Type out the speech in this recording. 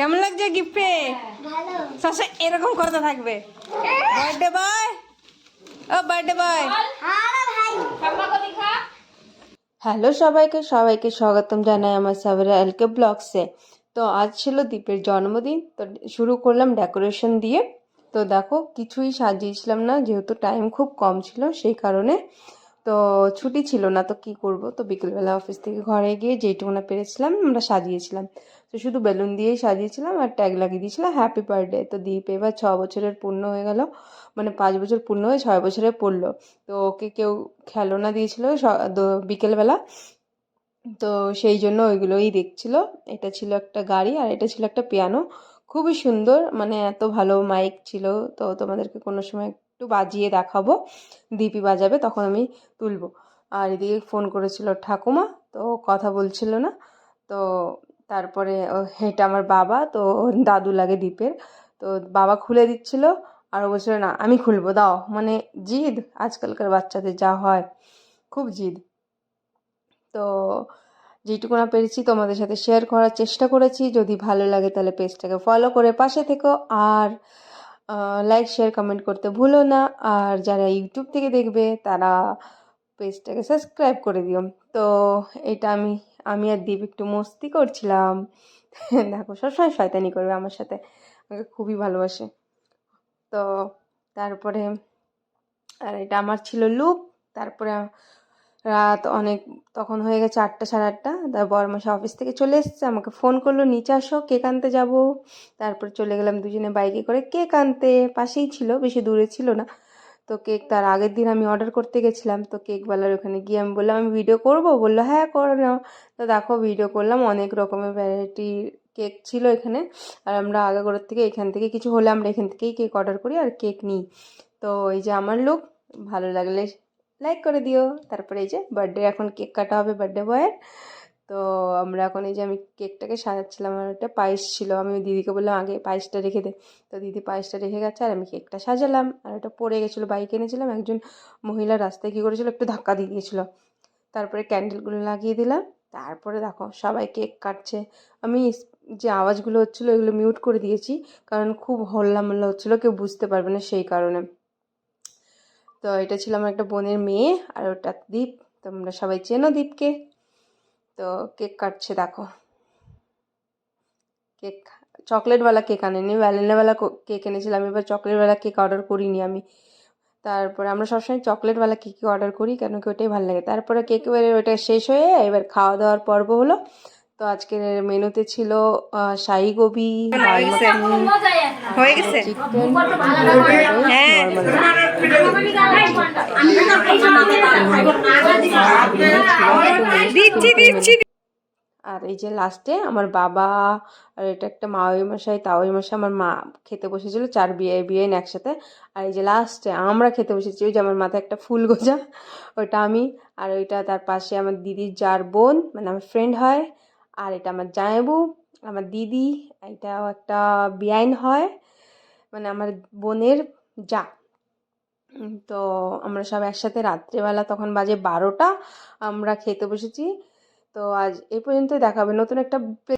কেমন লাগছে গিফট? পেয়ে সবসময় এরকম করতে থাকবে। বার্থডে বয় ও বার্থডে বয় হ্যাঁ হ্যালো সবাইকে সবাইকে স্বাগতম জানাই আমার সাবরা এলকে ব্লগসে। তো আজ ছিল দীপের জন্মদিন তো শুরু করলাম ডেকোরেশন দিয়ে। তো দেখো কিছুই সাজিয়েছিলাম না যেহেতু টাইম খুব কম ছিল সেই কারণে তো ছুটি ছিল না, তো কি করব? তো বিকেলবেলা অফিস থেকে ঘরে গিয়ে যেইটুকুনা পেরেছিলাম, আমরা সাজিয়েছিলাম। তো শুধু বেলুন দিয়েই সাজিয়েছিলাম আর ট্যাগ লাগিয়ে দিয়েছিলাম হ্যাপি বার্থডে তো দীপ এবার ছ বছরের পূর্ণ হয়ে গেল মানে পাঁচ বছর পূর্ণ হয়ে ছয় বছরে পড়ল। তো ওকে কেউ খেলনা দিয়েছিল বিকেলবেলা। তো সেই জন্য ওইগুলোই দেখছিল। এটা ছিল একটা গাড়ি আর এটা ছিল একটা পিয়ানো খুবই সুন্দর মানে এত ভালো মাইক ছিল। তো তোমাদেরকে কোনো সময় একটু বাজিয়ে দেখাবো। দিপি বাজাবে, তখন আমি তুলবো। আর এদিকে ফোন করেছিল ঠাকুমা, তো কথা বলছিল না। তো তারপরে এটা আমার বাবা, তো দাদু লাগে দীপের। তো বাবা খুলে দিচ্ছিল আর বলছিল, না, আমি খুলবো, দাও। মানে জিদ, আজকালকার বাচ্চাদের যা হয়, খুব জিদ। তো যেটুকু না পেরেছি তোমাদের সাথে শেয়ার করার চেষ্টা করেছি। যদি ভালো লাগে তাহলে পেজটাকে ফলো করে পাশে থেকো। আর লাইক শেয়ার কমেন্ট করতে ভুলো না। আর যারা ইউটিউব থেকে দেখবে, তারা পেজটাকে সাবস্ক্রাইব করে দিও। তো এটা আমি আমি আর দীপ একটু মস্তি করছিলাম। দেখো, সবসময় শয়তানি করবে আমার সাথে। আমাকে খুবই ভালোবাসে। তো তারপরে, আর এটা আমার ছিল লুক তারপরে রাত অনেক, তখন হয়ে গেছে আটটা সাড়ে আটটা। তার বরমাসা অফিস থেকে চলে এসেছে, আমাকে ফোন করল, নিচে আসো, কেক আনতে যাব। তারপর চলে গেলাম দুজনে বাইকে করে কেক আনতে। পাশেই ছিল, বেশি দূরে ছিল না। তো কেক তার আগের দিন আমি অর্ডার করতে গেছিলাম। তো কেকওয়ালার ওখানে গিয়ে আমি বললাম, আমি ভিডিও করব? বলল হ্যাঁ করো নাও। তো দেখো ভিডিও করলাম, অনেক রকমের ভ্যারাইটির কেক ছিল এখানে। আর আমরা আগাগোড়ার থেকে এখান থেকে কিছু হলে আমরা এখান থেকেই কেক অর্ডার করি আর কেক নিই। তো এই যে আমার লোক ভালো লাগলে লাইক করে দিও। তারপরে এই যে বার্থডে এখন কেক কাটা হবে বার্থডে বয়ের তো আমরা এখন এই যে আমি কেকটাকে সাজাচ্ছিলাম, আর একটা পায়েস ছিল। আমি দিদিকে বললাম, আগে পায়েসটা রেখে দে। তো দিদি পায়েসটা রেখে গেছে, আর আমি কেকটা সাজালাম। আর ওটা পড়ে গেছিল, বাইক এনেছিলাম। একজন মহিলা রাস্তায় কী করেছিল, একটু ধাক্কা দিয়ে দিয়েছিলো। তারপরে ক্যান্ডেলগুলো লাগিয়ে দিলাম। তারপরে দেখো, সবাই কেক কাটছে। আমি যে আওয়াজগুলো হচ্ছিল এগুলো মিউট করে দিয়েছি। কারণ খুব হল্লা মল্লা হচ্ছিল, কেউ বুঝতে পারবে না সেই কারণে। তো এটা ছিল আমার একটা বোনের মেয়ে আর ওটা দীপ, তোমরা সবাই চেনো দীপকে। তো কেক কাটছে, দেখো। কেক চকলেটওয়ালা কেক আনেনি ভ্যানিলাওয়ালা কেক এনেছিলাম, এবার চকলেটওয়ালা কেক অর্ডার করিনি আমি। তারপরে আমরা সবসময় চকলেটওয়ালা কেকই অর্ডার করি, কেন কি ওটাই ভালো লাগে। তারপরে কেক এবারে ওটা শেষ হয়ে এবার খাওয়া দাওয়ার পর্ব হলো। তো আজকের মেনুতে ছিল শাহি গোবি হয়ে গেছে। দিচ্ছি দিচ্ছি। আর এই যে লাস্টে আমার বাবা আর এটা একটা মাওই মশাই তাওই মশাই আমার মা খেতে বসেছিল চার বিয়ে বিয়ে একসাথে। আর এই যে লাস্টে আমরা খেতে বসেছি ওই যে আমার মাথায় একটা ফুল গোজা ওটা আমি আর ওইটা তার পাশে আমার দিদির যার বোন মানে আমার ফ্রেন্ড হয় আর এটা আমার জামাইবু, আমার দিদি, এটাও একটা বিয়াইন হয় মানে আমার বোনের যা। তো আমরা সব একসাথে রাত্রেবেলা তখন বাজে বারোটা, আমরা খেতে বসেছি। তো আজ এ পর্যন্তই দেখাবে নতুন একটা